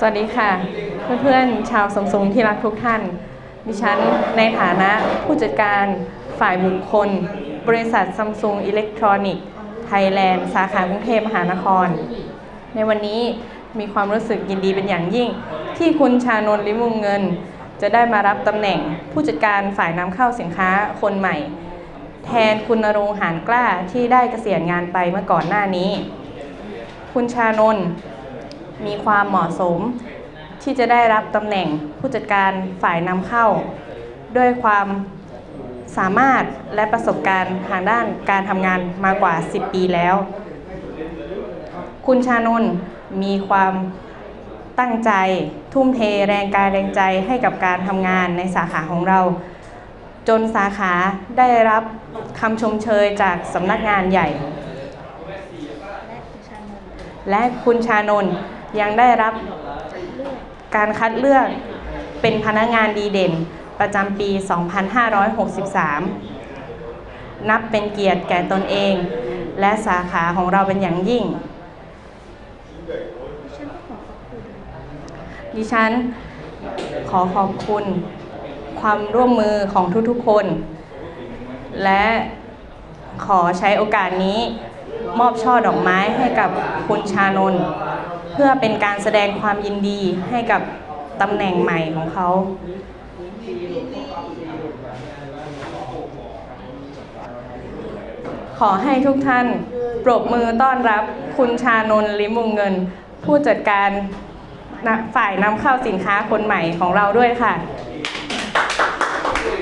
สวัสดีค่ะ เพื่อนๆชาวซัมซุงที่รักทุกท่าน ดิฉันในฐานะผู้จัดการฝ่ายบุคคล บริษัทซัมซุงอิเล็กทรอนิกส์ไทยแลนด์สาขากรุงเทพมหานคร ในวันนี้มีความรู้สึกยินดีเป็นอย่างยิ่ง ที่คุณชานนท์ลิมวงเงิน จะได้มารับตำแหน่งผู้จัดการฝ่ายนำเข้าสินค้าคนใหม่ แทนคุณนรงหานกล้าที่ได้เกษียณงานไปเมื่อก่อนหน้านี้ คุณชานนท์ มีความเหมาะสมที่จะได้รับตำแหน่งผู้จัดการฝ่ายนำเข้า ด้วยความสามารถและประสบการณ์ทางด้านการทำงานมากว่า 10 ปีแล้ว คุณชานนท์มีความตั้งใจ ทุ่มเทแรงกายแรงใจให้กับการทำงานในสาขาของเรา จนสาขาได้รับคำชมเชยจากสำนักงานใหญ่ และคุณชานนท์ยังได้รับการคัดเลือกเป็นพนักงานดีเด่นประจำปี 2563 นับเป็นเกียรติแก่ตนเอง และสาขาของเราเป็นอย่างยิ่ง ดิฉันขอขอบคุณความร่วมมือของทุกๆคน และขอใช้โอกาสนี้ มอบช่อดอกไม้ให้กับคุณชานนท์เพื่อเป็นการแสดงความยินดีให้กับตำแหน่งใหม่ของเขา ขอให้ทุกท่านปรบมือต้อนรับคุณชานนท์ลิมวงเงิน ผู้จัดการฝ่ายนำเข้าสินค้าคนใหม่ของเราด้วยค่ะ